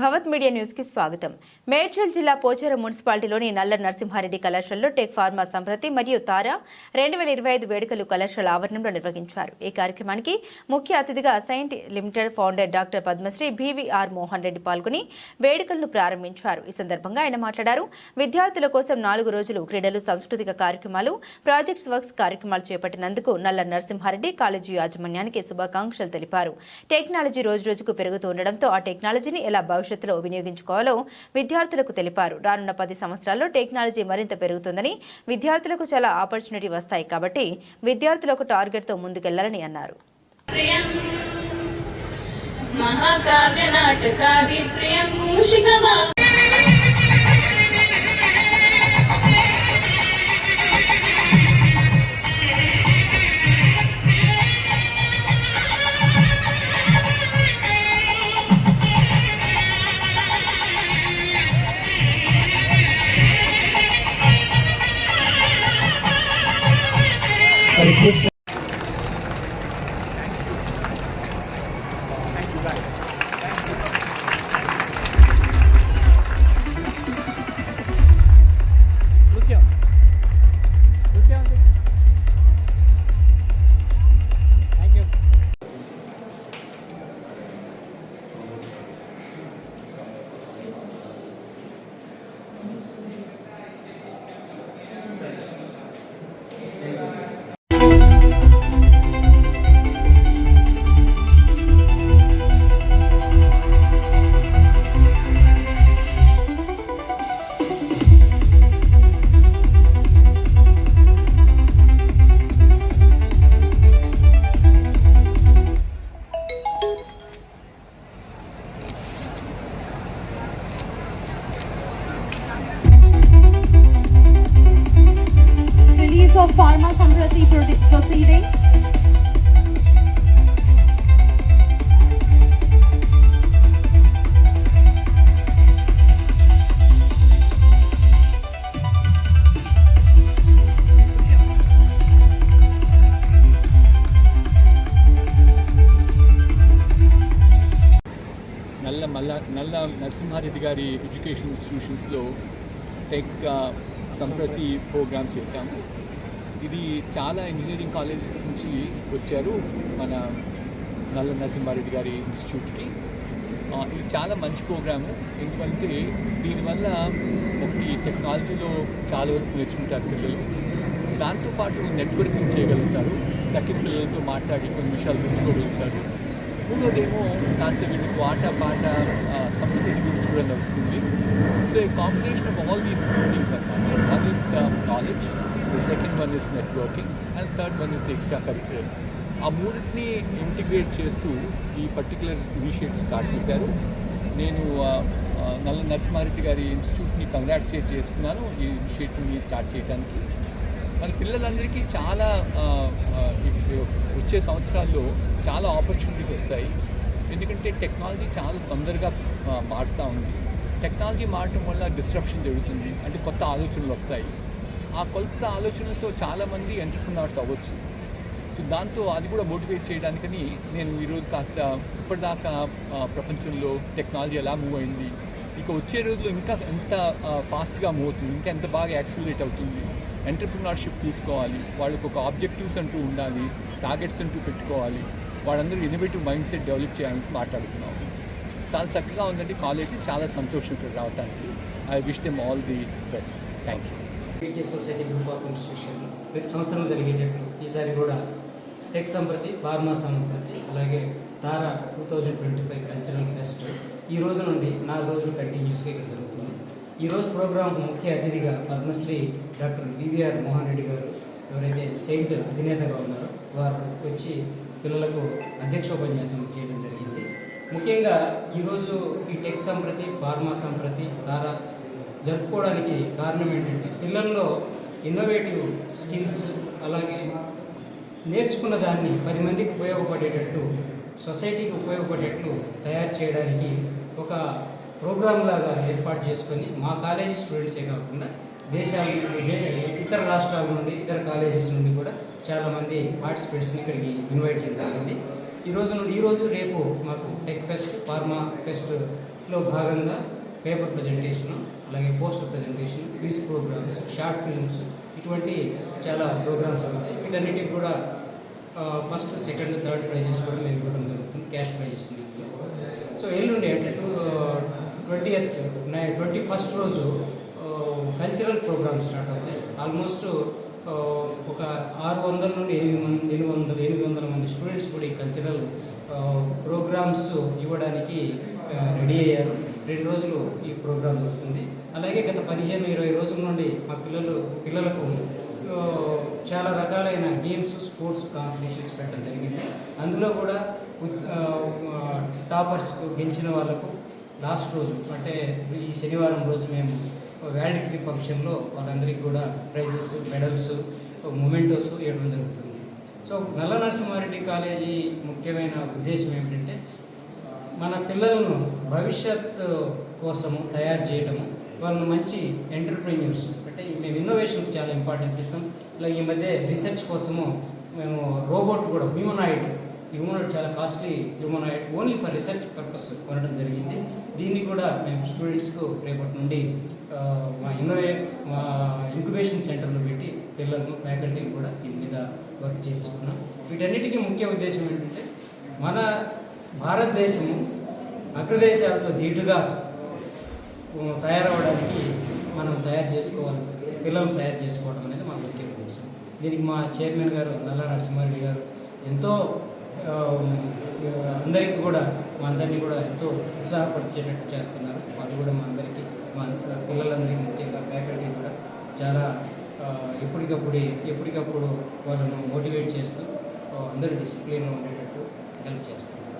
భవత్ media న్యూస్కి స్వాగతం. మేడ్చల్ జిల్లా పోచారం మున్సిపాలిటీలోని నల్ల నరసింహారెడ్డి కళాశాలలో టెక్ ఫార్మా సంప్రతి మరియు తార రెండు వేల ఇరవై ఐదు వేడుకలు కళాశాల ఆవరణంలో నిర్వహించారు. ఈ కార్యక్రమానికి ముఖ్య అతిథిగా Cyient limited founder doctor Padma Shri BVR Mohan Reddy పాల్గొని వేడుకలను ప్రారంభించారు. ఈ సందర్భంగా ఆయన మాట్లాడారు. విద్యార్థుల కోసం నాలుగు రోజులు క్రీడలు సాంస్కృతిక కార్యక్రమాలు ప్రాజెక్ట్స్ వర్క్స్ కార్యక్రమాలు చేపట్టినందుకు నల్ల నరసింహారెడ్డి కాలేజీ యాజమాన్యానికి శుభాకాంక్షలు తెలిపారు. టెక్నాలజీ రోజు రోజుకు పెరుగుతూ ఉండడంతో ఆ టెక్నాలజీని ఎలా భవిష్యత్తులో వినియోగించుకోవాలో విద్యార్థులకు తెలిపారు. రానున్న పది సంవత్సరాల్లో టెక్నాలజీ మరింత పెరుగుతుందని విద్యార్థులకు చాలా ఆపర్చునిటీ వస్తాయి కాబట్టి విద్యార్థులకు టార్గెట్తో ముందుకెళ్ళాలని అన్నారు. మహాకావ్య నాటకాది ప్రియం of Pharma Samprati proce- proceeding. నల్ల మల్ల నల్ల నరసింహారెడ్డి గారి ఎడ్యుకేషన్ ఇన్స్టిట్యూషన్స్లో టెక్ ఆ, సంప్రతి ప్రోగ్రామ్ చేశాము ఇది చాలా ఇంజనీరింగ్ కాలేజెస్ నుంచి వచ్చారు మన నల్ల నరసింహారెడ్డి గారి ఇన్స్టిట్యూట్కి ఇది చాలా మంచి ప్రోగ్రాము ఎందుకంటే దీనివల్ల ఒకటి టెక్నాలజీలో చాలా వరకు నేర్చుకుంటారు పిల్లలు. దాంతోపాటు నెట్వర్కింగ్ చేయగలుగుతారు. తక్కిన పిల్లలతో మాట్లాడి కొన్ని విషయాలు తెలుసుకోగలుగుతారు. మూడోదేమో కాస్త వీళ్ళకు ఆట పాట సంస్కృతి గురించి కూడా తెలుస్తుంది so a combination of all these three things అన్నమాట. One is knowledge the second one is networking and third one is the extracurricular ఆ మూడింటిని ఇంటిగ్రేట్ చేస్తూ ఈ పర్టికులర్ ఇనిషియేటివ్ స్టార్ట్ చేశారు. నేను నల్ల నరసింహారెడ్డి గారి ఇన్స్టిట్యూట్ని కంగ్రాచులేట్ చేస్తున్నాను ఈ ఇనిషియేటివ్ని స్టార్ట్ చేయడానికి మన పిల్లలందరికీ చాలా వచ్చే సంవత్సరాల్లో చాలా ఆపర్చునిటీస్ వస్తాయి. ఎందుకంటే టెక్నాలజీ చాలా తొందరగా మారుతూ ఉంది. టెక్నాలజీ మారటం వల్ల డిస్ట్రప్షన్ జరుగుతుంది. అంటే కొత్త ఆలోచనలు వస్తాయి. ఆ కొత్త ఆలోచనలతో చాలామంది ఎంటర్ప్రినర్స్ అవ్వచ్చు సో దాంతో అది కూడా మోటివేట్ చేయడానికని నేను ఈరోజు కాస్త ఇప్పటిదాకా ప్రపంచంలో టెక్నాలజీ ఎలా మూవ్ అయింది ఇక వచ్చే రోజుల్లో ఇంకా ఎంత ఫాస్ట్గా మూవ్ అవుతుంది ఇంకా ఎంత బాగా యాక్సిలరేట్ అవుతుంది ఎంటర్ప్రినర్షిప్ తీసుకోవాలి వాళ్ళకు ఒక ఆబ్జెక్టివ్స్ అంటూ ఉండాలి టార్గెట్స్ అంటూ పెట్టుకోవాలి వాళ్ళందరూ ఇన్నోవేటివ్ మైండ్ సెట్ డెవలప్ చేయాలని మాట్లాడుతున్నాం. చాలా చక్కగా ఉందండి కాలేజీ చాలా సంతోషం ఇక్కడ రావడానికి I wish them all the best. Thank you PK society group of institution ప్రతి సంవత్సరం జరిగేటట్లు ఈసారి కూడా టెక్ సంప్రతి ఫార్మా సంప్రతి అలాగే Tara two thousand twenty five cultural fest ఈ రోజు నుండి నాలుగు రోజులు కంటిన్యూస్గా ఇక్కడ జరుగుతుంది. ఈ రోజు ప్రోగ్రాం ముఖ్య అతిథిగా పద్మశ్రీ డాక్టర్ వివిఆర్ మోహన్ రెడ్డి గారు ఎవరైతే సెయింట్ అధినేతగా ఉన్నారో వారు వచ్చి పిల్లలకు అధ్యక్షోపన్యాసం చేయడం జరిగింది. ముఖ్యంగా ఈరోజు ఈ టెక్ సంప్రతి ఫార్మా సంప్రతి తారా జరుపుకోవడానికి కారణం ఏంటంటే పిల్లల్లో ఇన్నోవేటివ్ స్కిల్స్ అలాగే నేర్చుకున్న దాన్ని పది మందికి ఉపయోగపడేటట్టు సొసైటీకి ఉపయోగపడేటట్టు తయారు చేయడానికి ఒక ప్రోగ్రామ్ లాగా ఏర్పాటు చేసుకొని మా కాలేజీ స్టూడెంట్సే కాకుండా దేశాల నుండి ఇతర రాష్ట్రాల నుండి ఇతర కాలేజెస్ నుండి కూడా చాలామంది పార్టిసిపేట్స్ని ఇక్కడికి ఇన్వైట్ చేయడం జరిగింది. ఈ రోజు నుండి ఈ రోజు రేపు మాకు టెక్ ఫెస్ట్ ఫార్మా ఫెస్ట్లో భాగంగా పేపర్ ప్రజెంటేషన్ అలాగే poster presentation quiz programmes short films ఇటువంటి చాలా ప్రోగ్రామ్స్ ఉంటాయి వీటన్నిటికి కూడా ఫస్ట్ సెకండ్ థర్డ్ ప్రైజెస్ కూడా మేము ఇవ్వడం జరుగుతుంది క్యాష్ ప్రైజెస్ సో ఎల్లుండి అంటే టూ ట్వంటీ ట్వంటీ ఫస్ట్ రోజు కల్చరల్ ప్రోగ్రామ్స్ స్టార్ట్ అవుతాయి. ఆల్మోస్ట్ ఒక ఆరు వందల నుండి ఎనిమిది మంది ఎనిమిది వందల ఎనిమిది వందల మంది స్టూడెంట్స్ కూడా ఈ కల్చరల్ ప్రోగ్రామ్స్ ఇవ్వడానికి రెడీ అయ్యారు. రెండు రోజులు ఈ ప్రోగ్రాం జరుగుతుంది. అలాగే గత పదిహేను ఇరవై రోజుల నుండి మా పిల్లలు పిల్లలకు చాలా రకాలైన గేమ్స్ స్పోర్ట్స్ కాంపిటీషన్స్ పెట్టడం జరిగింది. అందులో కూడా టాపర్స్ గెలిచిన వాళ్ళకు లాస్ట్ రోజు అంటే ఈ శనివారం రోజు మేము వ్యాలిడిటీ ఫంక్షన్లో వాళ్ళందరికీ కూడా ప్రైజెస్ మెడల్స్ మొమెంటోస్ ఇవ్వడం జరుగుతుంది. సో నల్ల నరసింహారెడ్డి కాలేజీ ముఖ్యమైన ఉద్దేశం ఏమిటంటే మన పిల్లలను భవిష్యత్ కోసము తయారు చేయడము వాళ్ళని మంచి ఎంటర్ప్రీన్యూర్స్. అంటే మేము ఇన్నోవేషన్కి చాలా ఇంపార్టెన్స్ ఇస్తాం. ఇలా ఈ మధ్య రీసెర్చ్ కోసము మేము రోబోట్ కూడా హ్యూమనాయిడ్ హ్యూమనాయిడ్ చాలా costly humanoid only for research purpose కొనడం జరిగింది. దీన్ని కూడా మేము స్టూడెంట్స్కు రేపటి నుండి మా ఇన్నోవే మా ఇంక్యుబేషన్ సెంటర్లో పెట్టి పిల్లలను ఫ్యాకల్టీని కూడా దీని మీద వర్క్ చేపిస్తున్నాం. వీటన్నిటికీ ముఖ్య ఉద్దేశం ఏంటంటే మన భారతదేశము అగ్రదేశాలతో ధీటుగా తయారవడానికి మనం తయారు చేసుకోవాలి. పిల్లలు తయారు చేసుకోవడం అనేది మన ముఖ్య ఉద్దేశం. దీనికి మా చైర్మన్ గారు నల్ల నరసింహారెడ్డి గారు ఎంతో అందరికీ కూడా మా అందరినీ కూడా ఎంతో ఉత్సాహపరిచేటట్టు చేస్తున్నారు. వాళ్ళు కూడా మా అందరికీ మా పిల్లలందరికీ ముఖ్యంగా ఫ్యాకల్టీ కూడా చాలా ఎప్పటికప్పుడు ఎప్పటికప్పుడు వాళ్ళను మోటివేట్ చేస్తూ అందరూ డిసిప్లిన్ ఉండేటట్టు హెల్ప్ చేస్తున్నారు.